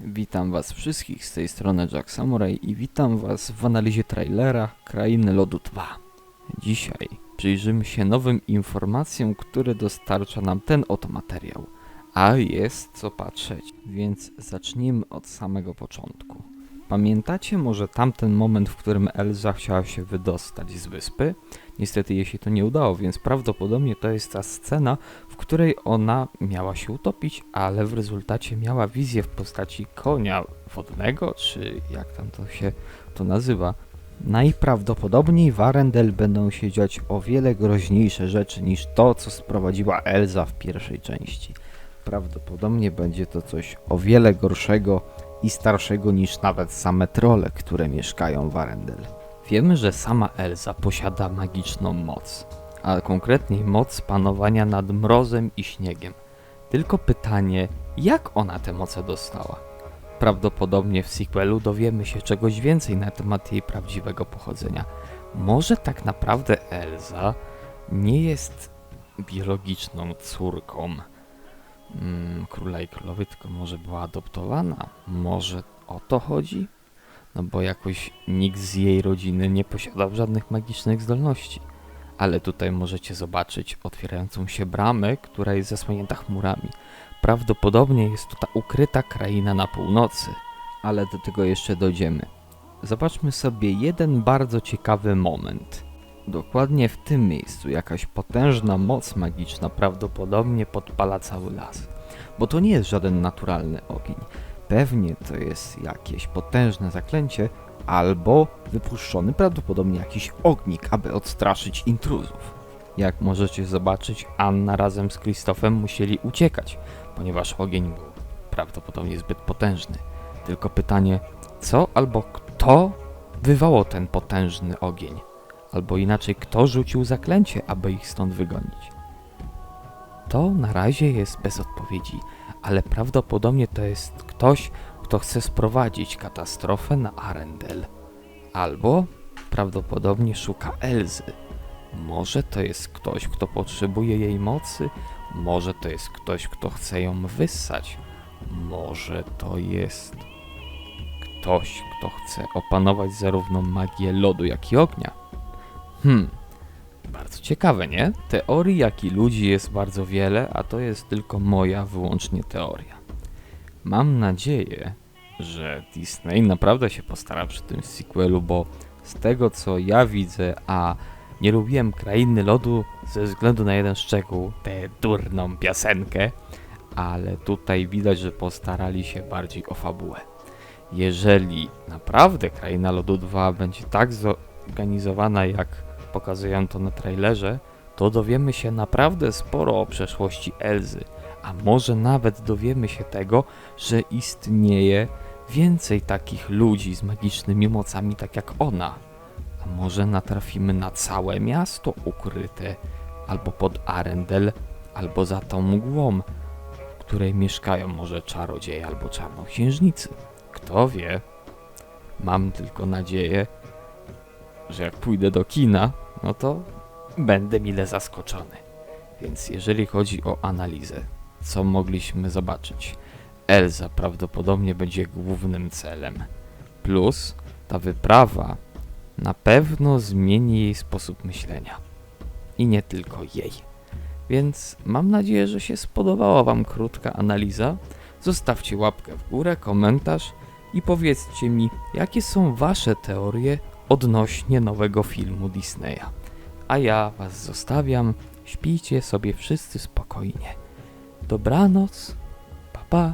Witam Was wszystkich z tej strony Jack Samurai i witam Was w analizie trailera Krainy Lodu 2. Dzisiaj przyjrzymy się nowym informacjom, które dostarcza nam ten oto materiał. A jest co patrzeć, więc zacznijmy od samego początku. Pamiętacie może tamten moment, w którym Elza chciała się wydostać z wyspy? Niestety jej się to nie udało, więc prawdopodobnie to jest ta scena, w której ona miała się utopić, ale w rezultacie miała wizję w postaci konia wodnego, czy jak tam to się to nazywa. Najprawdopodobniej w Arendelle będą się dziać o wiele groźniejsze rzeczy niż to, co sprowadziła Elza w pierwszej części. Prawdopodobnie będzie to coś o wiele gorszego i starszego niż nawet same trole, które mieszkają w Arendelle. Wiemy, że sama Elza posiada magiczną moc, a konkretniej moc panowania nad mrozem i śniegiem. Tylko pytanie, jak ona te moce dostała? Prawdopodobnie w sequelu dowiemy się czegoś więcej na temat jej prawdziwego pochodzenia. Może tak naprawdę Elza nie jest biologiczną córką mm, króla i królowej, tylko może była adoptowana? Może o to chodzi? No bo jakoś nikt z jej rodziny nie posiadał żadnych magicznych zdolności. Ale tutaj możecie zobaczyć otwierającą się bramę, która jest zasłonięta chmurami. Prawdopodobnie jest to ta ukryta kraina na północy, ale do tego jeszcze dojdziemy. Zobaczmy sobie jeden bardzo ciekawy moment. Dokładnie w tym miejscu jakaś potężna moc magiczna prawdopodobnie podpala cały las. Bo to nie jest żaden naturalny ogień. Pewnie to jest jakieś potężne zaklęcie, albo wypuszczony prawdopodobnie jakiś ognik, aby odstraszyć intruzów. Jak możecie zobaczyć, Anna razem z Krzysztofem musieli uciekać, ponieważ ogień był prawdopodobnie zbyt potężny. Tylko pytanie, co albo kto wywołał ten potężny ogień? Albo inaczej, kto rzucił zaklęcie, aby ich stąd wygonić? To na razie jest bez odpowiedzi, ale prawdopodobnie to jest ktoś, kto chce sprowadzić katastrofę na Arendelle. Albo prawdopodobnie szuka Elzy. Może to jest ktoś, kto potrzebuje jej mocy, może to jest ktoś, kto chce ją wyssać, może to jest ktoś, kto chce opanować zarówno magię lodu, jak i ognia. Hmm, bardzo ciekawe, nie? Teorii, jak i ludzi jest bardzo wiele, a to jest tylko moja wyłącznie teoria. Mam nadzieję, że Disney naprawdę się postara przy tym sequelu, bo z tego co ja widzę, a nie lubiłem Krainy Lodu ze względu na jeden szczegół, tę durną piosenkę, ale tutaj widać, że postarali się bardziej o fabułę. Jeżeli naprawdę Kraina Lodu 2 będzie tak zorganizowana, jak pokazują to na trailerze, to dowiemy się naprawdę sporo o przeszłości Elzy, a może nawet dowiemy się tego, że istnieje więcej takich ludzi z magicznymi mocami, tak jak ona. A może natrafimy na całe miasto ukryte, albo pod Arendel, albo za tą mgłą, w której mieszkają może czarodzieje albo czarnoksiężnicy. Kto wie? Mam tylko nadzieję, że jak pójdę do kina, no to będę mile zaskoczony. Więc jeżeli chodzi o analizę, co mogliśmy zobaczyć? Elza prawdopodobnie będzie głównym celem. Plus ta wyprawa na pewno zmieni jej sposób myślenia. I nie tylko jej. Więc mam nadzieję, że się spodobała Wam krótka analiza. Zostawcie łapkę w górę, komentarz i powiedzcie mi, jakie są Wasze teorie odnośnie nowego filmu Disneya. A ja Was zostawiam. Śpijcie sobie wszyscy spokojnie. Dobranoc